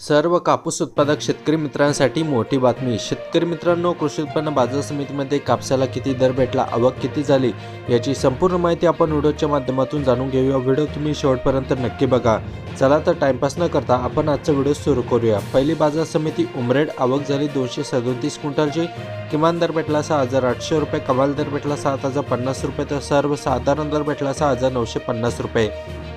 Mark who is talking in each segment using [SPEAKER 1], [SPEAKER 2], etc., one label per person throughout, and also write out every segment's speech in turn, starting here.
[SPEAKER 1] सर्व कापूस उत्पादक शेतकरी मित्रांसाठी मोठी बातमी. शेतकरी मित्रांनो कृषी उत्पन्न बाजार समितीमध्ये कापसाला किती दर भेटला आवक किती झाली याची संपूर्ण माहिती आपण व्हिडिओच्या माध्यमातून जाणून घेऊया. व्हिडिओ तुम्ही शेवटपर्यंत नक्की बघा. चला तर टाइमपास न करता आपण आजचा व्हिडिओ सुरू करूया. पहिली बाजार समिती उमरेड आवक झाली दोनशे सदोतीस क्विंटलची. किमान दर भेटला सहा हजार आठशे रुपये कमाल दर भेटला सात हजार पन्नास रुपये तर सर्वसाधारण दर भेटला सहा हजार नऊशे पन्नास रुपये.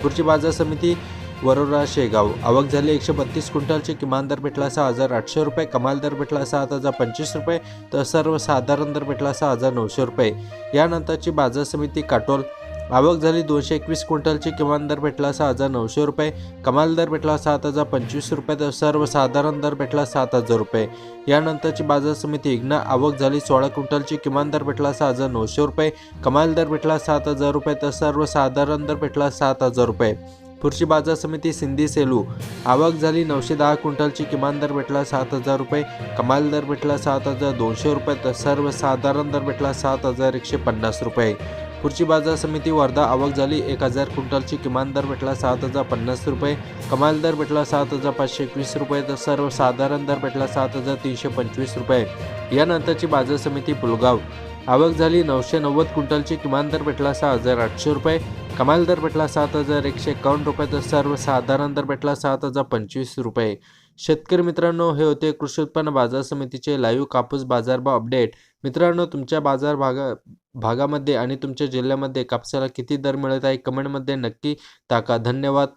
[SPEAKER 1] पुढची बाजार समिती वरोरा शेगाव. आवक झाली एकशे बत्तीस क्विंटलची. किमान दर भेटला सहा हजार आठशे रुपये. कमाल दर भेटला सात हजार पंचवीस रुपये. तर सर्वसाधारण दर भेटला सहा हजार नऊशे रुपये. यानंतरची बाजार समिती काटोल. आवक झाली दोनशे एकवीस क्विंटलची. किमान दर भेटला सहा हजार नऊशे रुपये. कमाल दर भेटला सात हजार पंचवीस रुपये. तर सर्वसाधारण दर भेटला सात हजार रुपये. यानंतरची बाजार समिती इग्ना. आवक झाली सोळा क्विंटलची. किमान दर भेटला सहा हजार नऊशे रुपये. कमाल दर भेटला सात हजार रुपये. तर सर्वसाधारण दर भेटला सात हजार रुपये. पुढची बाजार समिती सिंधी सेलू. आवक झाली नऊशे दहा क्विंटलची किमान दर भेटला सात हजार रुपये कमाल दर भेटला सात हजार दोनशे रुपये तर सर्वसाधारण दर भेटला सात हजार एकशे पन्नास रुपये. पुढची बाजार समिती वर्धा आवक झाली एक हजार क्विंटलची किमान दर भेटला सात हजार पन्नास रुपये कमाल दर भेटला सात हजार पाचशे एकवीस रुपये तर सर्वसाधारण दर भेटला सात हजार तीनशे पंचवीस रुपये. यानंतरची बाजार समिती पुलगाव. आवक झाली नऊशे नव्वद क्विंटलची किमान दर भेटला सहा हजार आठशे रुपये. कमाल दर भेटला सात हजार एकशे एकावन्न रुपये तर सर्वसाधारण दर भेटला सात हजार पंचवीस रुपये. शेतकरी मित्रांनो हे होते कृषी उत्पन्न बाजार समितीचे लाईव्ह कापूस बाजारभाव अपडेट. मित्रांनो तुमच्या बाजार भागा भागामध्ये आणि तुमच्या जिल्ह्यामध्ये कापसाला किती दर मिळत आहे कमेंटमध्ये नक्की टाका. धन्यवाद.